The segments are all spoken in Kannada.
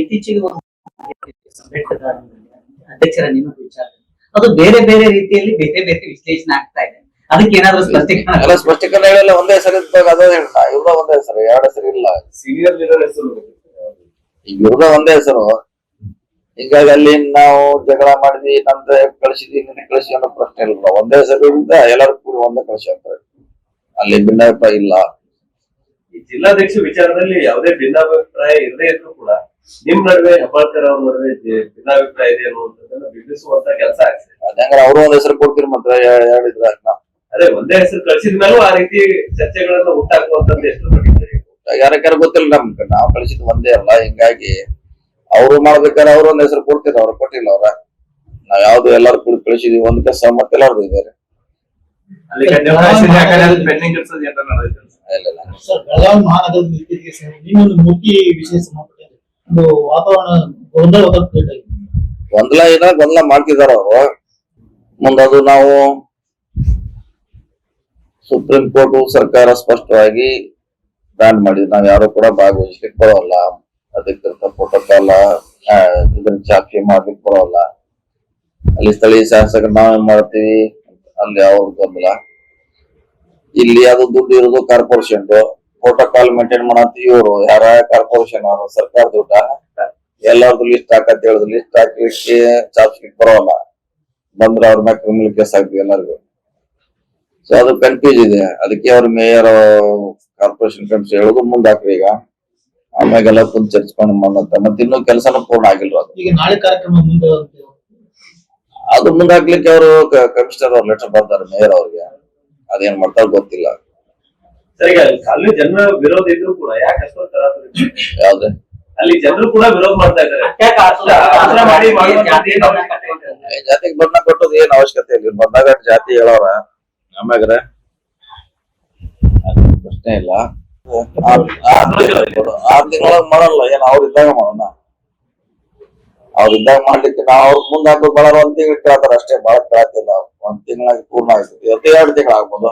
ಇತ್ತೀಚೆಗೆ ಒಂದು ಅಧ್ಯಕ್ಷರ ನೇಮಕ ವಿಚಾರ. ಅದು ಬೇರೆ ಬೇರೆ ರೀತಿಯಲ್ಲಿ ಬೇರೆ ಬೇರೆ ವಿಶ್ಲೇಷಣೆ ಆಗ್ತಾ ಇದೆ. ಅದಕ್ಕೆ ಏನಾದ್ರು ಸ್ಪಷ್ಟೀಕರಣ ಎಲ್ಲ ಸ್ಪಷ್ಟೀಕರಣ ಹೇಳಲ್ಲ ಒಂದೇ ಹೆಸರು ಇದ್ದಾಗ ಅದೇ ಹೇಳ್ತಾ ಇವ್ರ ಒಂದೇ ಹೆಸರು ಎರಡು ಹೆಸರು ಇಲ್ಲ. ಸೀನಿಯರ್ ಲೀಡರ್ ಹೆಸರು ಇವ್ರದ ಒಂದೇ ಹೆಸರು. ಹಿಂಗಾಗಿ ಅಲ್ಲಿ ನಾವು ಜಗಳ ಮಾಡಿದ್ವಿ ನಂತರ ಕಳಿಸಿದ್ವಿ ನಿನ್ನೆ ಕಳಿಸಿ ಅನ್ನೋ ಪ್ರಶ್ನೆ ಇಲ್ಲ. ಒಂದೇ ಹೆಸರು ಇರುತ್ತೆ ಎಲ್ಲರೂ ಕೂಡ ಒಂದೇ ಕಳಿಸಿ ಅಂತಾರೆ ಅಲ್ಲಿ ಭಿನ್ನಾಭಿಪ್ರಾಯ ಇಲ್ಲ. ಈ ಜಿಲ್ಲಾಧ್ಯಕ್ಷ ವಿಚಾರದಲ್ಲಿ ಯಾವುದೇ ಭಿನ್ನಾಭಿಪ್ರಾಯ ಇರದೇ ಇದ್ರು ಕೂಡ ನಿಮ್ ನಡುವೆ ಹೆಬ್ಬಾಳ್ಕರ್ ಅವ್ರ ನಡುವೆ ಭಿನ್ನಾಭಿಪ್ರಾಯ ಇದೆ ಅನ್ನುವಂಥದ್ದನ್ನ ಬಿಂಬಿಸುವಂತ ಕೆಲಸ ಆಗ್ತದೆ. ಅದಂಗ ಅವರು ಒಂದ್ ಹೆಸರು ಕೊಡ್ತೀರಿ ಮಾತ್ರ ಹೇಳಿದ್ರ ಅದೇ ಒಂದೇ ಹೆಸರು ಕಳಿಸಿದ ಮೇಲೂ ಆ ರೀತಿ ಚರ್ಚೆಗಳನ್ನ ಉಂಟಾಗುವಂತದ್ದು ಎಷ್ಟು ಮಟ್ಟಿಗೆ ಯಾರಕ್ಕಾರ ಗೊತ್ತಿಲ್ಲ ನಮ್ಗೆ ನಾವು ಕಳ್ಸಿದ್ ಒಂದೇ ಅಲ್ಲ ಹಿಂಗಾಗಿ ಅವ್ರು ಮಾಡ್ಬೇಕಾದ್ರೆ ಅವ್ರ ಒಂದ್ ಹೆಸರು ಕೊಡ್ತಿರ ಅವ್ರು ಕೊಟ್ಟಿಲ್ಲ ಅವ್ರ. ನಾವ್ ಯಾವ್ದು ಎಲ್ಲಾರು ಕೂಡ ಕಳಿಸಿದ್ವಿ ಒಂದ್ ಕೆಲಸ ಮತ್ತೆ ಎಲ್ಲಾರ್ದು ಇದಾರೆ. ನಡೆದಿದೆ ಇಲ್ಲ ಇಲ್ಲ. ಸರ್ ಬೆಳಗಾವಿ ವಿಷಯ ಸಂಬಂಧಪಟ್ಟ ಒಂದು ವಾತಾವರಣ ಗೊಂದಲ ಗೊಂದಲ ಏನ ಗೊಂದಲ ಮಾಡ್ತಿದಾರ ಅವರು. ಮುಂದದು ನಾವು ಸುಪ್ರೀಂ ಕೋರ್ಟ್ ಸರ್ಕಾರ ಸ್ಪಷ್ಟವಾಗಿ ಬ್ಯಾನ್ ಮಾಡಿದ್. ನಾವ್ ಯಾರು ಕೂಡ ಭಾಗವಹಿಸ್ಲಿಕ್ಕೆ ಬರೋಲ್ಲ. ಅಧಿಕೃತ ಪ್ರೋಟೋಕಾಲ ಇದನ್ನ ಚಾಪಿ ಮಾಡ್ಲಿಕ್ಕೆ ಬರೋಲ್ಲ. ಅಲ್ಲಿ ಸ್ಥಳೀಯ ಶಾಸಕರು ನಾವೇನ್ ಮಾಡ್ತೀವಿ? ಅಲ್ಲಿ ಅವ್ರ ಗೊಂದಲ. ಇಲ್ಲಿ ಅದು ದುಡ್ಡು ಇರೋದು ಕಾರ್ಪೊರೇಷನ್ ಪ್ರೋಟೋಕಾಲ್ ಮೇಂಟೈನ್ ಮಾಡಂತ ಇವರು ಯಾರ ಕಾರ್ಪೊರೇಷನ್ ಅವರು ಸರ್ಕಾರ ದುಡ್ಡ ಎಲ್ಲಾರ್ದು ಲಿಸ್ಟ್ ಹಾಕತ್ ಹೇಳುದು ಲಿಸ್ಟ್ ಹಾಕ್ಲಿಕ್ಕೆ ಶೀಟ್ ಬರೋಲ್ಲ. ಬಂದ್ರೆ ಅವ್ರ ಮ್ಯಾಗ ಕ್ರಿಮಿನಲ್ ಕೇಸ್ ಆಗ್ತಿವಿ ಎಲ್ಲರಿಗೂ. ಸೊ ಅದು ಕನ್ಫ್ಯೂಸ್ ಇದೆ. ಅದಕ್ಕೆ ಅವ್ರ ಮೇಯರ್ ಕಾರ್ಪೊರೇಷನ್ ಫ್ರೆಂಡ್ಸ್ ಹೇಳುದು ಮುಂದಾಕ್ರಿ ಈಗ. ಆಮ್ಯಾಗೆಲ್ಲ ಕುಂತ್ ಚರ್ಚ್ಕೊಂಡು ಬಂದಂತ ಮತ್ತೆ ಇನ್ನೂ ಕೆಲಸನೂ ಪೂರ್ಣ ಆಗಿಲ್ವ ಅದು. ಈಗ ನಾಳೆ ಕಾರ್ಯಕ್ರಮ ಮುಂದೆ ಅದು ಮುಂದಾಕ್ಲಿಕ್ಕೆ ಅವರು ಕಮಿಷನರ್ ಅವ್ರ ಲೆಟರ್ ಬರ್ತಾರೆ ಮೇಯರ್ ಅವ್ರಿಗೆ. ಅದೇನ್ ಮಾಡ್ತಾರ ಗೊತ್ತಿಲ್ಲ. ಸರಿ ಅಲ್ಲಿ ಜನ ವಿರೋಧ ಇದ್ರು ಕೂಡ ಯಾಕೆ ಅಷ್ಟೊಂದು ತರಾತುರಿ? ಯಾವ್ದು? ಅಲ್ಲಿ ಜನರು ಕೂಡ ವಿರೋಧ ಮಾಡ್ತಾ ಇದ್ದಾರೆ. ಜಾತಿಗೆ ಬಣ್ಣ ಕೊಟ್ಟದ ಏನ್ ಅವಶ್ಯಕತೆ ಇಲ್ಲ. ಬಂದಾಗ ಜಾತಿ ಹೇಳೋರ. ಆಮ್ಯಾಗ್ರೆ ಪ್ರಶ್ನೆ ಇಲ್ಲ. ಆರ್ ತಿಂಗಳ ಮಾಡಲ್ಲ. ಏನ್ ಅವ್ರ ಇದ್ದಾಗ ಮಾಡೋಣ? ಅವ್ರ ಇದ್ದಾಗ ಮಾಡ್ಲಿಕ್ಕೆ ನಾವ್ ಅವ್ರ ಮುಂದೆ ಹಾಕೋದು ಬಹಳ ಒಂದ್ ತಿಂಗಳು ಕೇಳ್ತಾರ ಅಷ್ಟೇ. ಬಹಳ ಕೇಳತ್ತಿಲ್ಲ ಒಂದ್ ತಿಂಗಳಾಗಿ ಪೂರ್ಣ ಆಯ್ತು. ಇವತ್ತು ಎರಡು ತಿಂಗಳು ಆಗ್ಬೋದು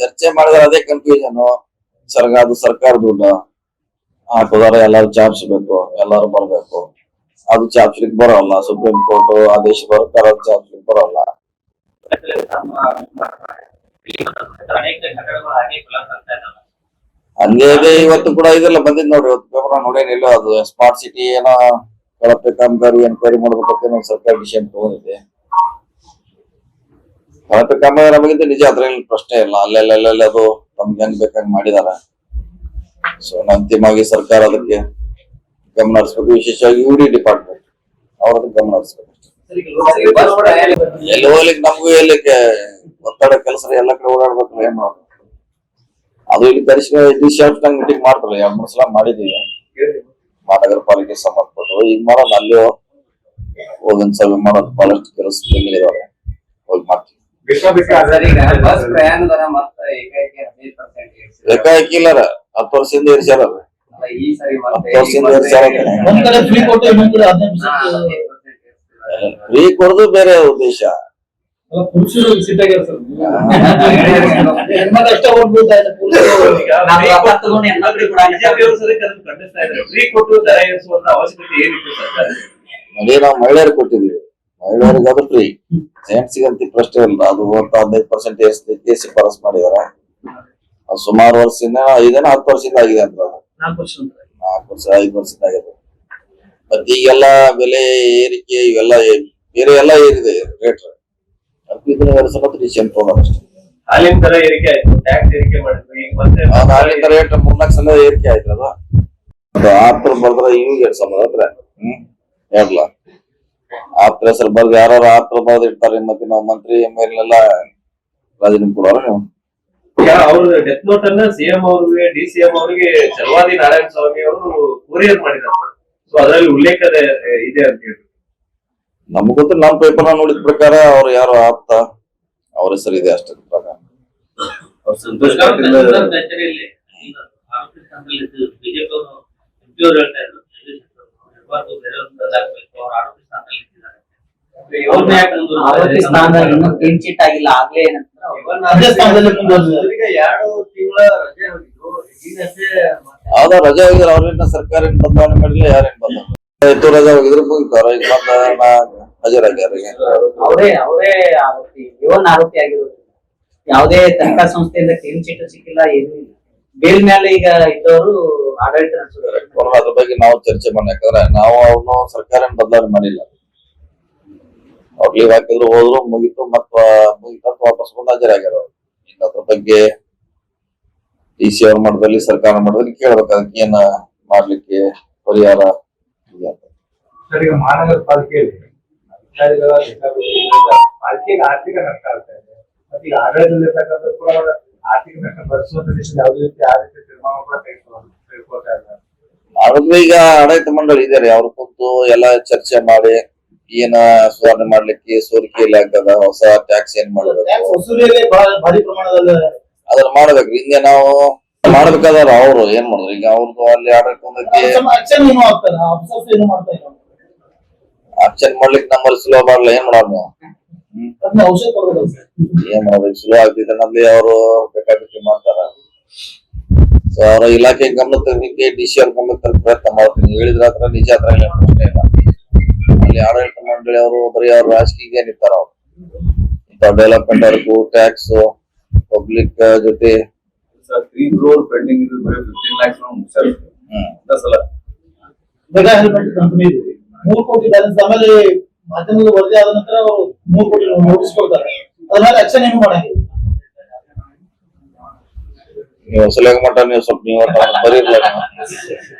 ಚರ್ಚೆ ಮಾಡಿದ್ರೆ ಅದೇ ಕನ್ಫ್ಯೂಷನ್ ಸರ್ಗ ಅದು ಸರ್ಕಾರ ದುಡ್ಡು. ಹಾಕೋದಾರ ಎಲ್ಲಾರು ಚಾಪ್ಸ್ಬೇಕು ಎಲ್ಲಾರು ಬರ್ಬೇಕು. ಅದು ಚಾಪ್ಸ್ಲಿಕ್ ಬರೋಲ್ಲ. ಸುಪ್ರೀಂ ಕೋರ್ಟ್ ಆದೇಶ ಬರ್ತಾರ ಅದು ಚಾಪ್ಸ್ಲಿಕ್ಕೆ ಬರೋಲ್ಲ. ಹಂಗೆ ಇದೆ ಇವತ್ತು ಕೂಡ ಇದೆಲ್ಲ ಬಂದಿದ್ ನೋಡ್ರಿ ಇವತ್ತು ಪೇಪರ್ ನೋಡೇನಿಲ್ಲ ಅದು ಸ್ಮಾರ್ಟ್ ಸಿಟಿ ಏನೋ ಕಳಪೆ ಕಾಮಗಾರಿ ಎನ್ಕ್ವೈರಿ ಮಾಡ್ಬೇಕಂತ ಸರ್ಕಾರ ಡಿಸಿಷನ್ ತಗೊಂಡಿದೆ. ಕಾಮಗಾರಿ ನಮಗಿಂತ ನಿಜ, ಅದ್ರಲ್ಲಿ ಪ್ರಶ್ನೆ ಇಲ್ಲ. ಅಲ್ಲೆಲ್ಲ ಅದು ತಮ್ಗೆ ಹೆಂಗ್ ಬೇಕಂಗ್ ಮಾಡಿದಾರ. ಸೊ ಅಂತಿಮವಾಗಿ ಸರ್ಕಾರ ಅದಕ್ಕೆ ಗಮನ ಹರಿಸ್ಬೇಕು. ವಿಶೇಷವಾಗಿ ಯುಡಿ ಡಿಪಾರ್ಟ್ಮೆಂಟ್ ಅವ್ರದ್ದು ಗಮನ ಹರಿಸ್ಬೇಕು. ಎಲ್ಲಿ ಹೋಗ್ಲಿಕ್ಕೆ ನಮಗೂ ಎಲ್ಲಿ ಒತ್ತಡ ಕೆಲಸ ಎಲ್ಲ ಕಡೆ ಓಡಾಡ್ಬೇಕು ಏನ್ ಮಾಡೋದು ಅದು ಇಲ್ಲಿ ಕರಿಷ್ಮ ಶಾಪ್ ನಂಗೆ ಮೀಟಿಂಗ್ ಮಾಡ್ತಾರಲ್ಲ ಎರಡ್, ಮೂರ್ ಸಲ ಮಾಡಿದೀವಿ. ಮಹಾನಗರ ಪಾಲಿಕೆ ಸಂಬಂಧಪಟ್ಟು. ಈಗ ಮಾಡೋಣ ಅಲ್ಲಿ ಹೋಗಿ ಸಭೆ ಮಾಡೋದು ಬಹಳಷ್ಟು ಕೆಲಸ ಹೋಗಿ ಮಾಡ್ತೀವಿ. ಏಕಾಏಕಿ ಇಲ್ಲಾರ ಹತ್ತು ವರ್ಷದಿಂದ ಇರ್ಸ್ಯಾರ ಈ ಸಾರಿ ಮತ್ತೆ ಹತ್ತು ವರ್ಷದಿಂದ ಇರ್ಸ್ಯಾರ ಕಡೆ ಫ್ರೀ ಕೊಟ್ಟು ಇನ್ನೊಂದ್ ಕಡೆ ಹದಿನೈದು ಫ್ರೀ ಕೊಡೋದು ಬೇರೆ ಉದ್ದೇಶ. ಪುರುಷರು ಅವಶ್ಯಕತೆ ಏನಿತ್ತು ನೋಡಿ ನಾವು ಮಹಿಳೆಯರಿಗೆ ಅದು ಫ್ರೀ ಜೆಂಟ್ಸ್ಗೆ ಅಂತ ಪ್ರಶ್ನೆ ಇಲ್ಲ ಅದು ಒಂದು ಹದಿನೈದು ಪರ್ಸೆಂಟ್ ಎಸ್ ಶಿಫಾರಸ್ ಮಾಡಿದಾರೆ. ಅದು ಸುಮಾರು ವರ್ಷದಿಂದ ಐದೇನ ಹತ್ತು ವರ್ಷದಿಂದ ಆಗಿದೆ ಅಂತ ಅದು. ನಾಲ್ಕು ವರ್ಷ ಐದು ವರ್ಷದಿಂದ ಆಗಿದೆ. ಮತ್ತೆ ಈಗೆಲ್ಲ ಬೆಲೆ ಏರಿಕೆ ಇವೆಲ್ಲ ಬೇರೆ ಎಲ್ಲ ಏರಿದೆ ರೇಟ್ ಅದಕ್ಕೆ ಇದನ್ನ ಎರಡು ಡಿಸಿಷನ್ ಹಾಲಿನ ದರ ಏರಿಕೆ ಆಯ್ತು ಟ್ಯಾಕ್ಸ್ ಏರಿಕೆ ಮಾಡಿದ್ರು ಈಗ ಮತ್ತೆ ಅಲ್ಲಿಂದ ರೇಟ್ ಮೂರ್ನಾಲ್ಕು ಸಲ ಏರಿಕೆ ಆಯ್ತು ಅದು? ಅದು ಆತ್ರ ಬರ್ದ್ರ ಎರಡು ಹತ್ರ ಹ್ಮ್? ಹೇಳಲ್ಲ ಆತ್ರ ಹೆಸರು ಬರ್ದು ಯಾರು ಆಪ್ತರ ಬರ್ದು ಇರ್ತಾರೆ ಮತ್ತೆ ನಾವು ಮಂತ್ರಿ ಎಂ ಎಲ್ ಎಲ್ಲ ರಾಜೀನಾಮೆ ಕೊಡೋರ ನೀವು. ಅವ್ರ ಡೆತ್ ನೋಟ್ ಅನ್ನ ಸಿಎಂ ಅವ್ರಿಗೆ ಡಿ ಸಿಎಂ ಅವರಿಗೆ ಚಲವಾದಿ ನಾರಾಯಣ ಸ್ವಾಮಿ ಅವರು ಕೊರಿಯರ್ ಮಾಡಿದ್ದಾರೆ ಸೊ ಅದರಲ್ಲಿ ಉಲ್ಲೇಖ ಇದೆ ಅಂತ ಹೇಳಿ ನಮ್ಗ್ ಗೊತ್ತು ನಮ್ ಪೇಪರ್ ನೋಡಿದ ಪ್ರಕಾರ ಅವ್ರು ಯಾರು ಆಪ್ತ? ಅವ್ರ ಹೆಸರು ಇದೆ ಅಷ್ಟೇ ಪ್ರಕಾರ. ಅವ್ರು ಸಂತೋಷ್ ಬಿಜೆಪಿ ಅವ್ರನ್ನ ಯಾಕೆ ಮುಂದೂಡ್ತಾರೆ? ಆರೋಗ್ಯ ಸ್ಥಾನ ಇನ್ನೂ ಕ್ಲೀನ್ ಚಿಟ್ ಆಗಿಲ್ಲ ಆಗ್ಲೇ ಸ್ಥಾನದಲ್ಲಿ ಎರಡು ತಿಂಗಳ ರಜೆ ಯಾವ್ದೋ ರಜೆ ಹೋಗಿದ್ರೆ ಅವ್ರೇನ ಸರ್ಕಾರ ಏನ್ ಬದಲಾವಣೆ ಮಾಡಿಲ್ಲ ಯಾರೇನ್ ಬದಲಾವಣೆ ಎತ್ತು ರಜೆ ಹೋಗಿದ್ರು ಮುಗಿತಾರ ಈಗ ಬಂದ ನಾ ಹಾಜರಾಗ್ಯಾರ ಈಗ. ಅವರೇ ಅವರೇ ಆರೋಪಿ ಇವನ್ ಆರೋಪಿ ಆಗಿರೋದು ಯಾವುದೇ ತನಿಖಾ ಸಂಸ್ಥೆಯಿಂದ ಕ್ಲೀನ್ ಚೀಟ್ ಸಿಕ್ಕಿಲ್ಲ ಏನೂ ಇಲ್ಲ. ಬೇಲ್ ಮೇಲೆ ಈಗ ಇದ್ದವರು ಆಡಳಿತ ನಡೆಸೋದು ಅದ್ರ ಬಗ್ಗೆ ನಾವು ಚರ್ಚೆ ಮಾಡಿ ಯಾಕಂದ್ರೆ ನಾವು ಅವನು ಸರ್ಕಾರ ಏನ್ ಬದಲಾವಣೆ ಮಾಡಿಲ್ಲ. ಲೀವ್ ಹಾಕಿದ್ರು ಹೋದ್ರು ಮುಗಿತು. ಮತ್ತ ಮುಗಿತ ವಾಪಸ್ ಬಂದು ಹಾಜರಾಗ್ಯಾರ. ಈಗ ಅದ್ರ ಬಗ್ಗೆ ಡಿ ಸಿ ಅವ್ರ ಮಟ್ಟದಲ್ಲಿ ಸರ್ಕಾರ ಮಟ್ಟದಲ್ಲಿ ಕೇಳ್ಬೇಕು. ಅದಕ್ಕೆ ಏನ ಮಾಡ್ಲಿಕ್ಕೆ ಪರಿಹಾರ ಈಗ ಮಹಾನಗರ ಪಾಲಿಕೆಯಲ್ಲಿ ಅಧಿಕಾರಿಗಳ ಪಾಲಿಕೆಗೆ ಆರ್ಥಿಕ ನಷ್ಟ ಆಗ್ತಾ ಇದೆ. ಮತ್ತೆ ಈಗ ಆಡಳಿತದಲ್ಲಿರ್ತಕ್ಕಂಥ ಕೂಡ ಆರ್ಥಿಕ ನಷ್ಟ ಭರಿಸುವಂತ ದಿಶೆಯಲ್ಲಿ ಯಾವುದೇ ರೀತಿ ಆ ರೀತಿ ತೀರ್ಮಾನ ಕೂಡ ತೆಗೆದುಕೊಳ್ಳ ತೆಗೆದುಕೊಳ್ತಾ ಇಲ್ಲ. ಆದ್ರೆ ಈಗ ಆಡಳಿತ ಮಂಡಳಿ ಇದಾರೆ. ಅವ್ರ ಕುಂತು ಎಲ್ಲ ಚರ್ಚೆ ಮಾಡಿ ಏನ ಸುಧಾರಣೆ ಮಾಡ್ಲಿಕ್ಕೆ ಸೋರಿಕೆ ಎಲ್ಲಿ ಆಗ್ತದ ಹೊಸ ಟ್ಯಾಕ್ಸ್ ಏನ್ ಮಾಡಬೇಕು? ಭಾರಿ ಪ್ರಮಾಣದಲ್ಲಿ ಅದನ್ನ ಮಾಡ್ಬೇಕ್ರಿ. ಹಿಂದೆ ನಾವು ಮಾಡ್ಬೇಕಾದ್ರ ಅವ್ರು ಏನ್ ಮಾಡಿದ್ರು ಈಗ ಅವ್ರದ್ದು ಅಲ್ಲಿ ಆರ್ಡರ್ ಬಂದೈತಿ ಆಕ್ಷನ್ ಮಾಡ್ಲಿಕ್ಕೆ ನಮ್ಮಲ್ಲಿ ಸುಲಭ ಮಾಡಲ್ಲ ಏನ್ ಮಾಡೋದು ನಾವು? ಏನ್ ಮಾಡ್ಬೇಕು ಸುಲಭ ಆಗ್ತಿದೆ ನಮ್ಗೆ ಅವರು ಬೇಕಾಬಿಟ್ಟಿ ಮಾಡ್ತಾರ. ಸೊ ಅವರ ಇಲಾಖೆ ಗಮನ ತರಲಿಕ್ಕೆ ಡಿ ಸಿ ಅವ್ರ ಗಮನ ತರಕ್ಕೆ ಪ್ರಯತ್ನ ಮಾಡ್ತೀನಿ. ಹೇಳಿದ್ರ ಹತ್ರ ನಿಜ ಹತ್ರ ಇಲ್ಲ ಪ್ರಶ್ನೆ ಇಲ್ಲ. ಅಲ್ಲಿ ಆಡಳಿತ ಮಂಡಳಿ ಅವರು ಬರೀ ಅವ್ರ ರಾಜಕೀಯ ನಿಂತಾರ ಅವ್ರು. ಇಂಥ ಡೆವಲಪ್ಮೆಂಟ್ ವರ್ಗು ಟ್ಯಾಕ್ಸ್ ಪಬ್ಲಿಕ್ ಜೊತೆ. ಮೆಗಾ ಹೆಲ್ಮೆಟ್ ಕಂಪನಿ ಇದೆ ಮೂರು ಕೋಟಿ ಬ್ಯಾಲೆನ್ಸ್ ಆಮೇಲೆ ಮಾಧ್ಯಮದ ವರದಿ ಆದ ನಂತರ ಅವರು ಮೂರು ಕೋಟಿ ನೋಟಿಸ್ ಕೊಡ್ತಾರೆ. ಅದ್ರ ಮೇಲೆ ಆಕ್ಷನ್ ಏನು ಮಾಡಂಗಿಲ್ಲ ನೀವು ಸಲಹೆ ಮಟ್ಟ ನೀವು ಸ್ವಲ್ಪ ನೀವು ಬರೀರ್ಲ ನೀವು